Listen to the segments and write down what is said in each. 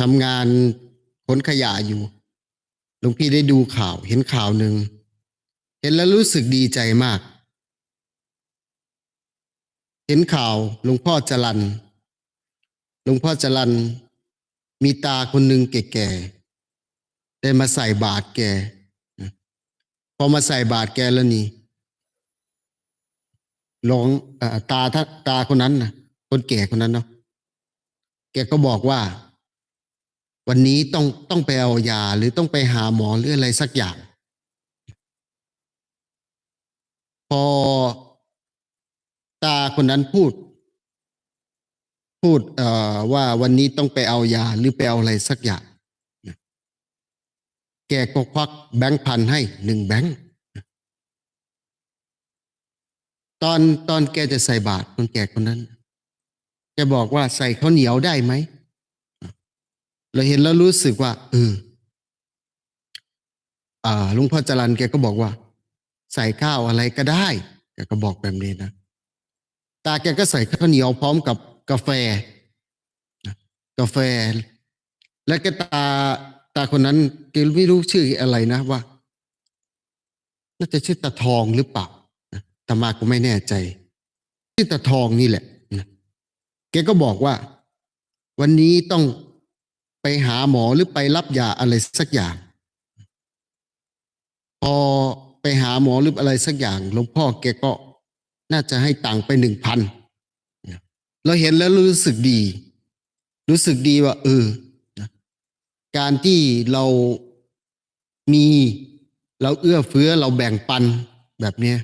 ทำงานขนขยะอยู่หลวงพี่ได้ดูข่าวเห็นข่าวหนึ่งเห็นแล้วรู้สึกดีใจมาก เห็นข่าวหลวงพ่อจรันหลวงพ่อจรันมีตาคนหนึ่งแก่ๆได้มาใส่บาตรแกพอมาใส่บาตรแกแล้วนี่หลวงตาท่าตาคนนั้นนะคนแก่คนนั้นเนาะแกก็บอกว่า วันนี้ต้องต้องไปเอายาหรือต้องไปหาหมอหรืออะไรสักอย่าง พอตาคนนั้นพูด พูดเอ่อว่าวันนี้ต้องไปเอายาหรือไปเอาอะไรสักอย่าง แกก็ควักแบงค์พันให้หนึ่งแบงค์ตอนตอนแกจะใส่บาตรคนแก่คนนั้นแกบอกว่าใส่ข้าวเหนียวได้ไหม เราเห็นแล้วรู้สึกว่าเอออ่าลุงพ่อจรันแกก็บอกว่า ใส่ข้าวอะไรก็ได้แกก็บอกแบบนี้นะตาแกก็ใส่ข้าวเหนียวพร้อมกับกาแฟกาแฟ แล้วก็ตาตาคนนั้นแกไม่รู้ชื่ออะไรนะว่า น่าจะชื่อตาทองหรือเปล่าแต่มาก็ไม่แน่ใจ ชื่อตาทองนี่แหละแกก็บอกว่า วันนี้ต้อง ไปหาหมอหรือไปรับยาอะไรสักอย่าง พอไปหาหมอหรืออะไรสักอย่างหลวงพ่อแกก็น่าจะให้ตังค์ไปหนึ่งพันเราเห็นแล้วรู้สึกดี รู้สึกดีว่า เออการที่เรามีเราเอื้อเฟื้อเราแบ่งปันแบบนี้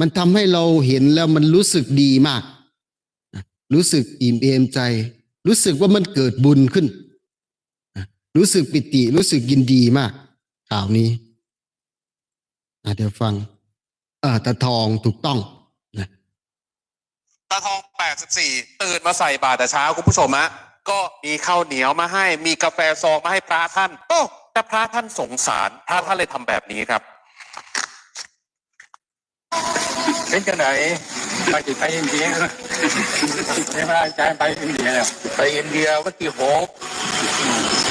มันทำให้เราเห็นแล้วมันรู้สึกดีมาก รู้สึกอิ่มเอมใจ รู้สึกว่ามันเกิดบุญขึ้นนะรู้สึกปิติ รู้สึกยินดีมาก ข่าวนี้อะเดี๋ยวฟังเออตาทองถูกต้องนะตาทอง 84 ตื่นมาใส่บาตรแต่เช้าคุณผู้ชมฮะก็มีข้าวเหนียวมาให้ มีกาแฟซองมาให้พระท่านโอ้แต่พระท่านสงสาร พระท่านเลยทำแบบนี้ครับ เป็นจังไหน ไปติดไปอินเดียใช่ไหมอาจารย์ไปอินเดียแล้วไปอินเดียวันที่หก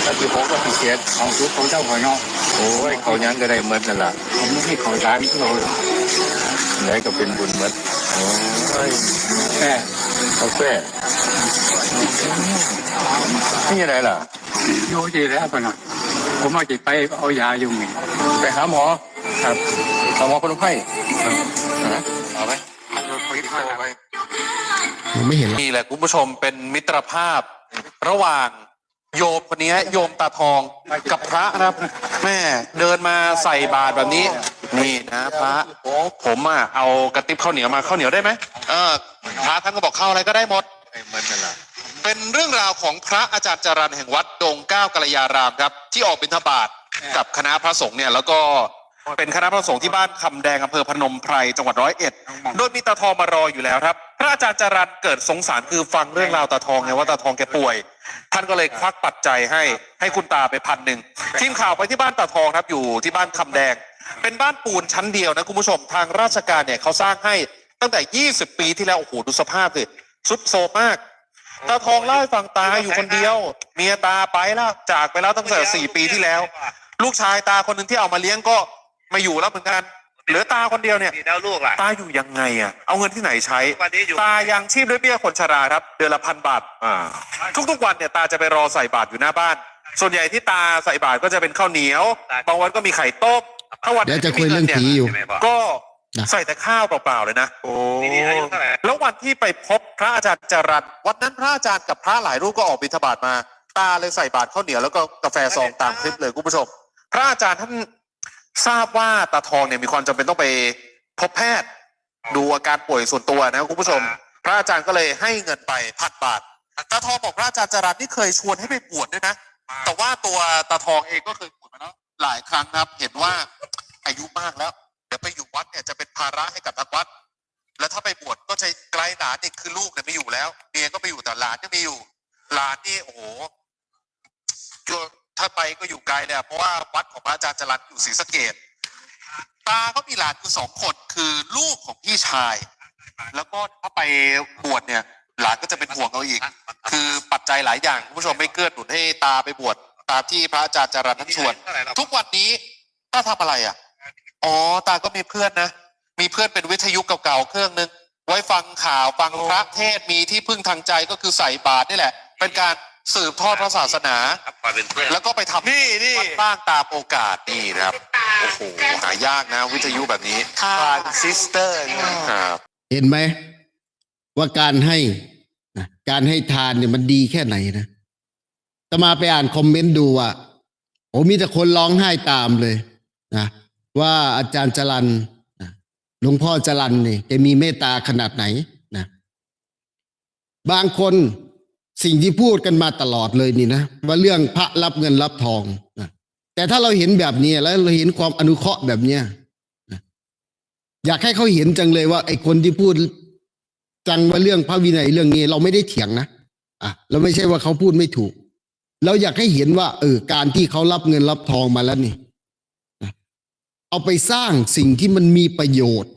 วันที่หกวันที่เจ็ดของทุกของเจ้าของเนาะโอ้ยเขายังก็ได้เหมือนนั่นล่ะผมไม่ให้ขอร้านเราไหนก็เป็นบุญเหมือนโอ้ยแค่กาแฟนี่ยังไงล่ะโยดีแล้วปะนะผมมาจิตไปเอายาอยู่ไปหาหมอครับหาหมอคนไข้ ฮะเอาไหมยังไม่เห็นหรอกนี่แหละคุณผู้ชมเป็นมิตรภาพ ระหว่างโยมคนนี้โยมตาทองกับพระครับ แม่เดินมาใส่บาตรแบบนี้ นี่นะพระผมอะเอากระติบข้าวเหนียวมาข้าวเหนียวได้ไหมเออพระท่านก็บอกข้าวอะไรก็ได้หมดเหมือนนั่นล่ะเป็นเรื่องราวของพระอาจารย์จรันแห่งวัดดงเก้ากัลยารามครับ ที่ออกบิณฑบาตกับคณะพระสงฆ์เนี่ยแล้วก็เป็นคณะพระสงฆ์ที่บ้านคำแดงอำเภอพนมไพรจังหวัดร้อยเอ็ดโดยมีตาทองมารออยู่แล้วครับ พระอาจารย์จรันเกิดสงสารคือฟังเรื่องราวตาทองไงว่าตาทองแกป่วย ท่านก็เลยควักปัจจัยให้ให้คุณตาไปพันหนึ่งทีมข่าวไปที่บ้านตาทองครับอยู่ที่บ้านคำแดง เป็นบ้านปูนชั้นเดียวนะคุณผู้ชมทางราชการเนี่ยเขาสร้างให้ตั้งแต่ 20 ปีที่แล้วโอ้โหดูสภาพสิสุดโทมากตาทองเล่าให้ฟังตาอยู่คนเดียว เมียตาไปแล้วจากไปแล้วตั้งแต่สี่ปีที่แล้ว ลูกชายตาคนหนึ่งที่เอามาเลี้ยงก็ม่อยู่แล้วเหมือนกัน เหลือตาคนเดียวเนี่ย มีแล้วลูกล่ะ ตาอยู่ยังไงอะ เอาเงินที่ไหนใช้ วันนี้อยู่ ตายังชีพด้วยเบี้ยคนชราครับ เดือนละพันบาทอ่าทุกๆวันเนี่ยตาจะไปรอใส่บาตรอยู่หน้าบ้าน ส่วนใหญ่ที่ตาใส่บาตรก็จะเป็นข้าวเหนียว บางวันก็มีไข่ต้มถ้าวันไหนเดี๋ยวจะคุยเรื่องผีอยู่ ก็นะใส่แต่ข้าวเปล่าๆเลยนะโอ้นี่อายุเท่าไหร่แล้ววันที่ไปพบพระอาจารย์จรันวันนั้นพระอาจารย์กับพระหลายรูปก็ออกบิณฑบาตมา ตาเลยใส่บาตรข้าวเหนียวแล้วก็กาแฟซองตามคลิปเลยคุณผู้ชม พระอาจารย์ท่าน ทราบว่าตาทองเนี่ยมีความจำเป็นต้องไปพบแพทย์ ดูอาการป่วยส่วนตัวนะคุณผู้ชม พระอาจารย์ก็เลยให้เงินไปพันบาทตาทองบอกพระอาจารย์จรันนี่เคยชวนให้ไปบวชด้วยนะ แต่ว่าตัวตาทองเองก็เคยบวชมาแล้วหลายครั้งนะครับ เห็นว่าอายุมากแล้ว เดี๋ยวไปอยู่วัดเนี่ยจะเป็นภาระให้กับทางวัด แล้วถ้าไปบวชก็จะไกลหลานเนี่ยคือลูกเนี่ยไม่อยู่แล้วเมียก็ไม่อยู่แต่หลานยังมีอยู่หลานนี่โอ้โหก็ ถ้าไปก็อยู่ไกลเลยเพราะว่าวัดของพระอาจารย์จรันอยู่ศรีสะเกดตาก็มีหลานอยู่สองคนคือลูกของพี่ชาย แล้วก็ถ้าไปบวชเนี่ย หลานก็จะเป็นห่วงเอาอีก คือปัจจัยหลายอย่างคุณผู้ชมไม่เกื้อหนุนให้ตาไปบวชตามที่พระอาจารย์จรันท่านชวน ทุกวันนี้ตาทำอะไรอะอ๋อตาก็มีเพื่อนนะมีเพื่อนเป็นวิทยุเก่าๆเครื่องนึงไว้ฟังข่าวฟังพระเทศมีที่พึ่งทางใจก็คือใส่บาตรนี่แหละ เป็นการ สืบทอดพระศาสนาแล้วก็ไปทำนี่นี่ วัดบ้างตามโอกาสนี่นะครับ โอ้โหหายากนะ วิทยุแบบนี้ทรานซิสเตอร์ครับ เห็นไหมว่าการให้นะการให้ทานเนี่ยมันดีแค่ไหนนะตมาไปอ่านคอมเมนต์ดูว่าโอ้มีแต่คนร้องไห้ตามเลยนะว่าอาจารย์จรันนะหลวงพ่อจรันเนี่ยแกมีเมตตาขนาดไหนนะบางคน สิ่งที่พูดกันมาตลอดเลยนี่นะว่าเรื่องพระรับเงินรับทองนะแต่ถ้าเราเห็นแบบนี้แล้วเราเห็นความอนุเคราะห์แบบเนี้ยอยากให้เขาเห็นจังเลยว่า ไอ้คนที่พูดจังว่าเรื่องพระวินัยเรื่องนี้ เราไม่ได้เถียงนะอะเราไม่ใช่ว่าเขาพูดไม่ถูก เราอยากให้เห็นว่า เออการที่เขารับเงินรับทองมาแล้วนี่นะเอาไปสร้างสิ่งที่มันมีประโยชน์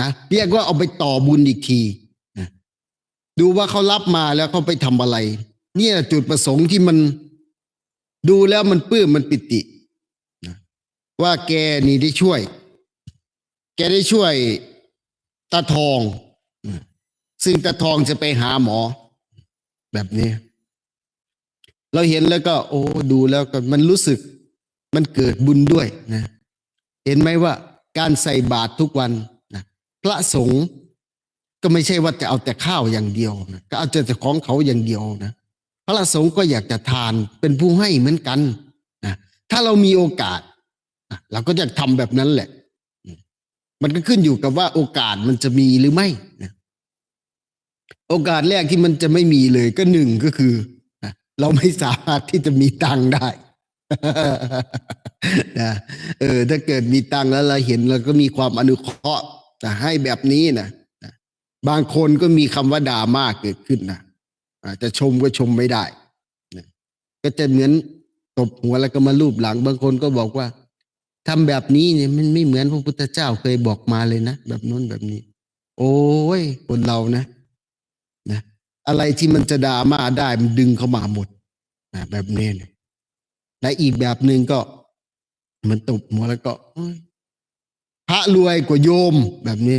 นะเรียกว่าเอาไปต่อบุญอีกที ดูว่าเขารับมาแล้วเขาไปทำอะไร เนี่ยจุดประสงค์ที่มันดูแล้วมันปื้มมันปิติ ว่าแกนี่ได้ช่วย แกได้ช่วยตาทอง ซึ่งตาทองจะไปหาหมอ แบบนี้ เราเห็นแล้วก็ โอ้ดูแล้วก็มันรู้สึกมันเกิดบุญด้วยนะ เห็นไหมว่าการใส่บาตรทุกวันนะพระสงฆ์ ก็ไม่ใช่ว่าจะเอาแต่ข้าวอย่างเดียวนะก็เอาแต่ของเขาอย่างเดียวนะพระสงฆ์ก็อยากจะทานเป็นผู้ให้เหมือนกันนะถ้าเรามีโอกาสเราก็จะทำแบบนั้นแหละ มันก็ขึ้นอยู่กับว่าโอกาสมันจะมีหรือไม่นะโอกาสแรกที่มันจะไม่มีเลยก็หนึ่งก็คือเราไม่สามารถที่จะมีตังค์ได้นะเออ ถ้าเกิดมีตังค์แล้วเราเห็นเราก็มีความอนุเคราะห์นะให้แบบนี้นะ บางคนก็มีคำว่าดราม่าเกิดขึ้นนะจะชมก็ชมไม่ได้นะก็จะเหมือนตบหัวแล้วก็มาลูบหลัง บางคนก็บอกว่าทำแบบนี้เนี่ยมันไม่เหมือนพระพุทธเจ้าเคยบอกมาเลยนะแบบนู้นแบบนี้ โอ้ยคนเรานะนะ อะไรที่มันจะดราม่าได้มันดึงเข้ามาหมดนะแบบนี้เนี่ยและอีกแบบหนึ่งก็ มันตบหัวแล้วก็พระรวยกว่าโยมแบบนี้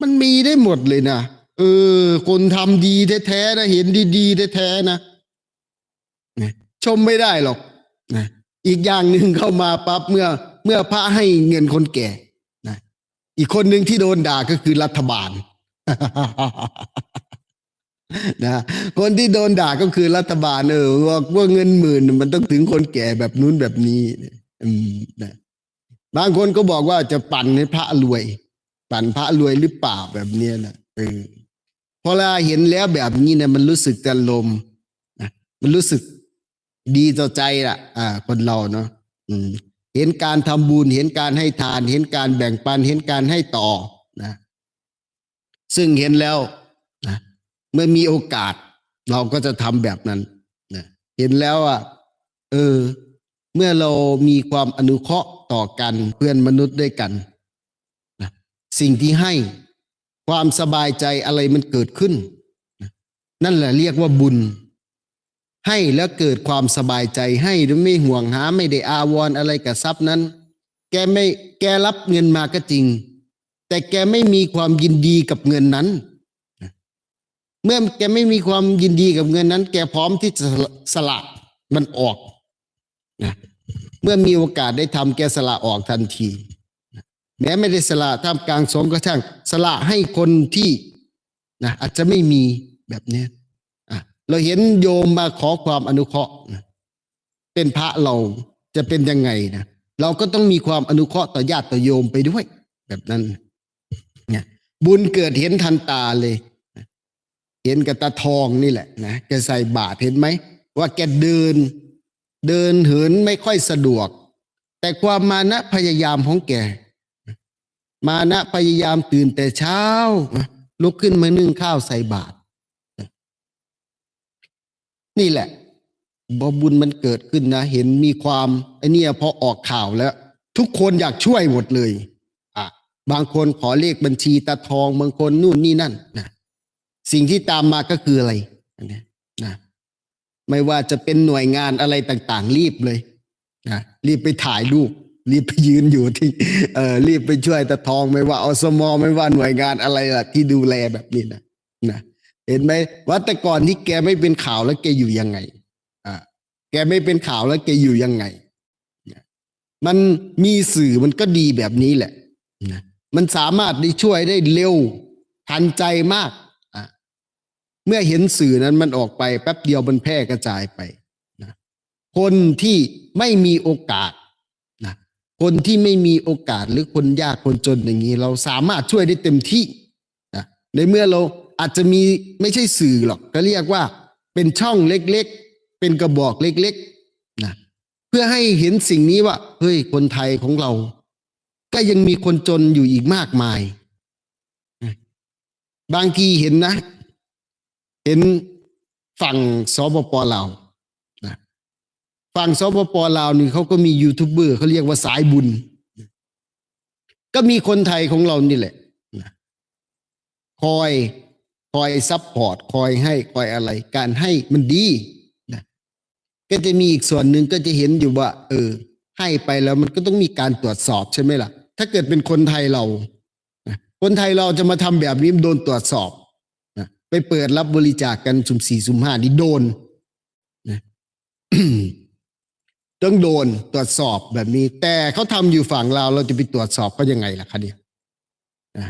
มันมีได้หมดเลยนะเออ คนทำดีแท้ๆนะเห็นดีๆแท้ๆนะนะชมไม่ได้หรอกนะอีกอย่างหนึ่งเข้ามาปั๊บเมื่อ เมื่อพระให้เงินคนแก่นะอีกคนหนึ่งที่โดนด่าก็คือรัฐบาลนะคนที่โดนด่าก็คือรัฐบาลเออว่าว่าเงินหมื่นมันต้องถึงคนแก่แบบนู้นแบบนี้ อืมนะบางคนก็บอกว่าจะปั่นให้พระรวย ปั่นพระรวยหรือเปล่าแบบเนี้ยนะเออพอเราเห็นแล้วแบบนี้เนี่ยมันรู้สึกจะลมนะมันรู้สึกดีต่อใจล่ะ อ่า คนเราเนาะอืม เห็นการทำบุญเห็นการให้ทาน เห็นการแบ่งปันเห็นการให้ต่อนะซึ่งเห็นแล้วนะเมื่อมีโอกาส เราก็จะทำแบบนั้นนะเห็นแล้วอะเออ เมื่อเรามีความอนุเคราะห์ต่อกันเพื่อนมนุษย์ด้วยกัน สิ่งที่ให้ความสบายใจอะไรมันเกิดขึ้น นั่นแหละเรียกว่าบุญ ให้แล้วเกิดความสบายใจให้โดยไม่ห่วงหาไม่ได้อาวรณ์อะไรกับทรัพย์นั้น แกไม่แกรับเงินมาก็จริง แต่แกไม่มีความยินดีกับเงินนั้น เมื่อแกไม่มีความยินดีกับเงินนั้น แกพร้อมที่จะสละมันออกนะเมื่อมีโอกาสได้ทำแกสละออกทันที แม้ไม่ได้สละท่ามกลางสงฆ์ก็ช่างสละให้คนที่นะอาจจะไม่มีแบบนี้อะเราเห็นโยมมาขอความอนุเคราะห์นะเป็นพระเราจะเป็นยังไงนะเราก็ต้องมีความอนุเคราะห์ต่อญาติต่อโยมไปด้วย แบบนั้นเนี่ยบุญเกิดเห็นทันตาเลยนะเห็นกับตาทองนี่แหละนะแกใส่บาตรเห็นไหมว่าแกเดิน เดินเหินไม่ค่อยสะดวก แต่ความมานะพยายามของแก มานะพยายามตื่นแต่เช้า ลุกขึ้นมานึ่งข้าวใส่บาตรนี่แหละบบุญมันเกิดขึ้นนะ เห็นมีความไอเนี่ยพอออกข่าวแล้ว ทุกคนอยากช่วยหมดเลย อะ บางคนขอเลขบัญชีตาทองบางคนนู่นนี่นั่นนะสิ่งที่ตามมาก็คืออะไรนเนี้ยนะไม่ว่าจะเป็นหน่วยงานอะไรต่างๆ รีบเลยนะรีบไปถ่ายรูป รีบไปยืนอยู่ที่เอ่อรีบไปช่วยตะทองไม่ว่าอสมไม่ว่าหน่วยงานอะไรล่ะ ที่ดูแลแบบนี้นะนะเห็นไหมว่าแต่ก่อนที่แกไม่เป็นข่าวแล้วแกอยู่ยังไง อ่าแกไม่เป็นข่าวแล้วแกอยู่ยังไงมันมีสื่อมันก็ดีแบบนี้แหละนะมันสามารถได้ช่วยได้เร็วทันใจมากอะเมื่อเห็นสื่อนั้นมันออกไปแป๊บเดียวมันแพร่กระจายไปนะคนที่ไม่มีโอกาส คนที่ไม่มีโอกาสหรือคนยากคนจนอย่างนี้ เราสามารถช่วยได้เต็มที่นะในเมื่อเราอาจจะมีไม่ใช่สื่อหรอกก็เรียกว่าเป็นช่องเล็กๆ เป็นกระบอกเล็กๆนะเพื่อให้เห็นสิ่งนี้ว่าเฮ้ยคนไทยของเรา ก็ยังมีคนจนอยู่อีกมากมาย บางทีเห็นนะ เห็นฝั่งสปปลาวนะ ฝั่งสปปลาวนี่เขาก็มียูทูบเบอร์เขาเรียกว่าสายบุญ ก็มีคนไทยของเรานี่แหละคอยคอยซัพพอร์ตคอยให้คอยอะไร การให้มันดีนะก็จะมีอีกส่วนหนึ่งก็จะเห็นอยู่ว่า เออ ให้ไปแล้วมันก็ต้องมีการตรวจสอบใช่ไหมล่ะ ถ้าเกิดเป็นคนไทยเรานะคนไทยเราจะมาทำแบบนี้โดนตรวจสอบนะไปเปิดรับบริจาคกันสุ่มสี่สุ่มห้านี่โดนนะ ต้องโดนตรวจสอบแบบนี้ แต่เขาทำอยู่ฝั่งเราเราจะไปตรวจสอบเขายังไงล่ะคะเนี่ยนะ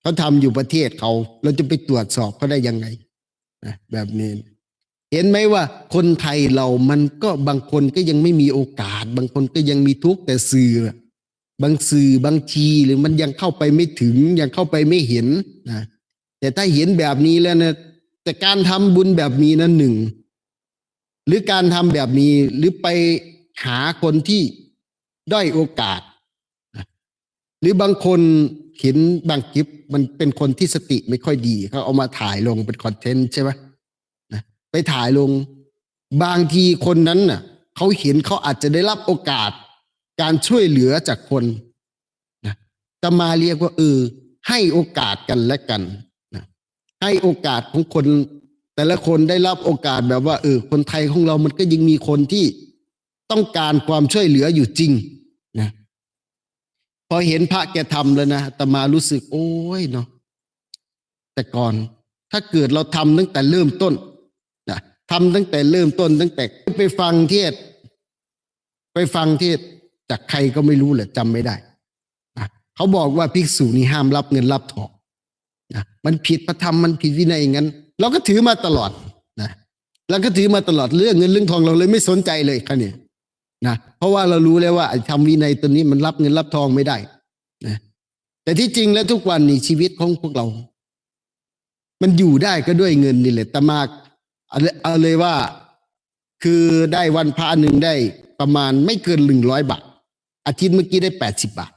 เขาทำอยู่ประเทศเขา เราจะไปตรวจสอบเขาได้ยังไงนะแบบนี้ เห็นไหมว่าคนไทยเรามันก็บางคนก็ยังไม่มีโอกาส บางคนก็ยังมีทุกข์แต่สื่อบางสื่อบางทีหรือมันยังเข้าไปไม่ถึง ยังเข้าไปไม่เห็นนะแต่ถ้าเห็นแบบนี้แล้วนะแต่การทำบุญแบบนี้นั้นหนึ่ง หรือการทำแบบนี้หรือไปหาคนที่ด้อยโอกาส หรือบางคนเห็นบางคลิปมันเป็นคนที่สติไม่ค่อยดีเขาเอามาถ่ายลงเป็นคอนเทนต์ใช่ไหมนะไปถ่ายลงบางทีคนนั้นน่ะเขาเห็นเขาอาจจะได้รับโอกาส การช่วยเหลือจากคนนะจะมาเรียกว่าเออให้โอกาสกันและกันนะให้โอกาสของคน แต่ละคนได้รับโอกาสแบบว่าเออคนไทยของเรามันก็ยังมีคนที่ต้องการความช่วยเหลืออยู่จริงนะพอเห็นพระแกทำแล้วนะแต่มารู้สึก โอ้ยเนาะแต่ก่อนถ้าเกิดเราทำตั้งแต่เริ่มต้นนะทำตั้งแต่เริ่มต้นตั้งแต่ไปฟังเทศ ไปฟังเทศจากใครก็ไม่รู้แหละจำไม่ได้นะเขาบอกว่าภิกษุนี่ห้ามรับเงินรับทองนะมันผิดพระธรรมมันผิดวินัยอย่างนั้น เราก็ถือมาตลอดนะเราก็ถือมาตลอดเรื่องเงินเรื่องทองเราเลยไม่สนใจเลยค่ะเนี่ยนะเพราะว่าเรารู้แล้วว่าทำวินัยตัวนี้มันรับเงินรับทองไม่ได้นะแต่ที่จริงแล้วทุกวันนี้ชีวิตของพวกเรา มันอยู่ได้ก็ด้วยเงินนี่แหละแต่มากเอาเลยว่าคือได้วันพระหนึ่งได้ประมาณไม่เกินหนึ่งร้อยบาท อาทิตย์เมื่อกี้ได้แปดสิบบาท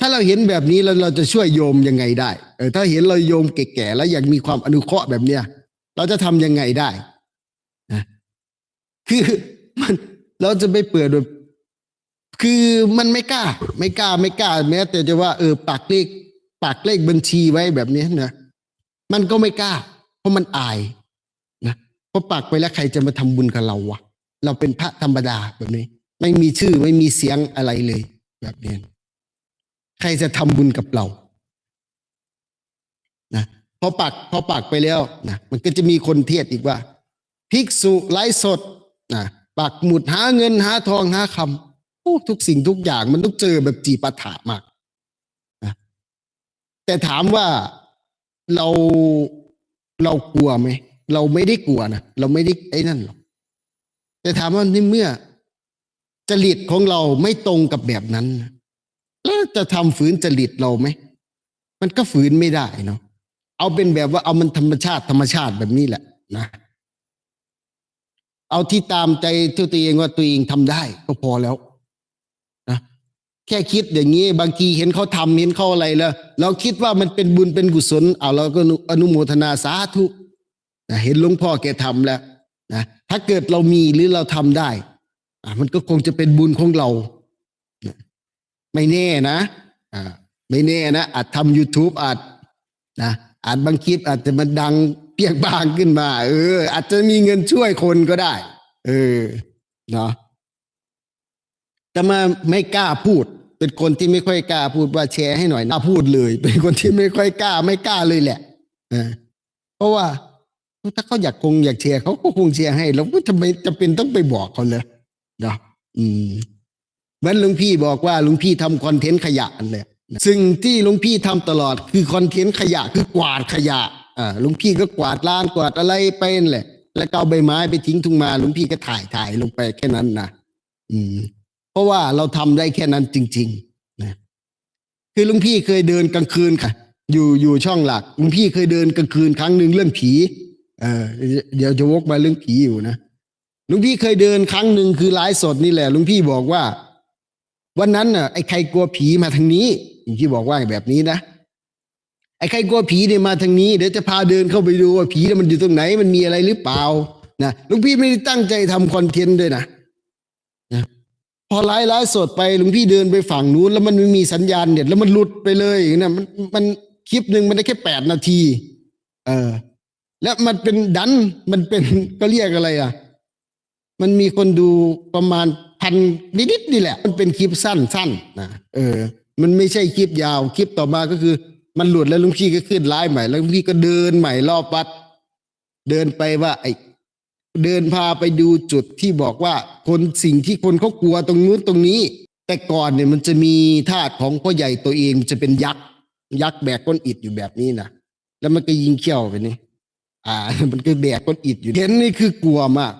ถ้าเราเห็นแบบนี้แล้วเราจะช่วยโยมยังไงได้เออถ้าเห็นเราโยมแก่ๆแล้วอยากมีความอนุเคราะห์แบบเนี้ยเราจะทำยังไงได้นะคือมันเราจะไปเปิดแบบคือมันไม่กล้า ไม่กล้าไม่กล้า แม้ แต่จะว่าเออปากเลขปากเลขบัญชีไว้แบบนี้นะมันก็ไม่กล้า เพราะมันอายนะเพราะปากไปแล้วใครจะมาทำบุญกับเราวะเราเป็นพระธรรมดาแบบนี้ ไม่มีชื่อไม่มีเสียงอะไรเลย แบบนี้ ใครจะทำบุญกับเรานะพอปักพอปักไปแล้วนะมันก็จะมีคนเทศอีกว่า ภิกษุไลฟ์สดนะปักหมุดหาเงินหาทองหาคำโอ้ทุกสิ่งทุกอย่างมันต้องเจอแบบจีปาถามากนะแต่ถามว่าเราเรากลัวไหมเราไม่ได้กลัวนะเราไม่ได้ไอ้นั่นหรอกแต่ถามว่าในเมื่อจริตของเราไม่ตรงกับแบบนั้นนะ แล้วจะทำฝืนจริตเราไหม มันก็ฝืนไม่ได้เนาะเอาเป็นแบบว่าเอามันธรรมชาติธรรมชาติแบบนี้แหละนะ เอาที่ตามใจตัวเองว่าตัวเองทำได้ ก็พอแล้วนะแค่คิดอย่างนี้ บางทีเห็นเขาทำเห็นเขาอะไรแล้ว เราคิดว่ามันเป็นบุญเป็นกุศลเอาเราก็อนุโมทนาสาธุนะเห็นหลวงพ่อแกทำแล้วนะถ้าเกิดเรามีหรือเราทำได้มันก็คงจะเป็นบุญของเรา ไม่แน่นะอ่าไม่แน่นะอาจทำ YouTube อาจนะอาจบางคลิปอาจจะมันดังเปียกบางขึ้นมา เออ อาจจะมีเงินช่วยคนก็ได้ เออเนาะแต่มาไม่กล้าพูด เป็นคนที่ไม่ค่อยกล้าพูดว่าแชร์ให้หน่อยน่าพูดเลย เป็นคนที่ไม่ค่อยกล้า ไม่กล้าเลยแหละเออเพราะว่าถ้าเขาอยากคงอยากแชร์เขาก็คงแชร์ให้ แล้วก็ทำไมจะเป็นต้องไปบอกเขาเลยเนาะอืม เหมือนหลวงพี่บอกว่าหลวงพี่ทำคอนเทนต์ขยะนั่นแหละสิ่งที่หลวงพี่ทำตลอดคือคอนเทนต์ขยะคือกวาดขยะอ่าหลวงพี่ก็กวาดล้างกวาดอะไรไปนั่นแหละ แล้วก็เอาใบไม้ไปทิ้งทุ่งมาหลวงพี่ก็ถ่ายถ่ายลงไปแค่นั้นนะอืม เพราะว่าเราทำได้แค่นั้นจริง ๆ นะ คือหลุงพี่เคยเดินกลางคืนค่ะ อยู่อยู่ช่องหลักหลุงพี่เคยเดินกลางคืนครั้งหนึ่งเรื่องผี เออเดี๋ยวจะวกมาเรื่องผีอยู่นะหลุงพี่เคยเดินครั้งหนึ่งคือไลฟ์สดนี่แหละหลุงพี่บอกว่า วันนั้นน่ะไอ้ใครกลัวผีมาทางนี้หลุงพี่บอกว่าแบบนี้นะไอ้ใครกลัวผีเนี่ยมาทางนี้เดี๋ยวจะพาเดินเข้าไปดูว่าผีมันอยู่ตรงไหน มันมีอะไรหรือเปล่านะลุงพี่ไม่ได้ตั้งใจทำคอนเทนต์ด้วยนะนะพอไลฟ์ไลฟ์สดไปลวงพี่เดินไปฝั่งนู้นแล้วมันไม่มีสัญญาณเน็ตแล้วมันหลุดไปเลยนะมันมันคลิปหนึ่งมันได้แค่แปดนาที เออ แล้วมันเป็นดันมันเป็นก็เรียกอะไรอะ มันมีคนดูประมาณ พันนิดๆนี่แหละ มันเป็นคลิปสั้นๆนะเออ มันไม่ใช่คลิปยาวคลิปต่อมาก็คือ มันหลุดแล้วลุงพี่ก็ขึ้นไลฟ์ใหม่แล้วลุงพี่ก็เดินใหม่รอบวัด เดินไปว่า ไอเดินพาไปดูจุดที่บอกว่าคนสิ่งที่คนเขากลัวตรงนู้นตรงนี้ แต่ก่อนเนี่ยมันจะมีธาตุของพ่อใหญ่ตัวเองจะเป็นยักษ์ยักษ์แบกก้อนอิฐอยู่แบบนี้นะแล้วมันก็ยิงเขี้ยวไปนี่อ่า มันก็แบกก้อนอิฐอยู่เห็นนี่คือกลัวมาก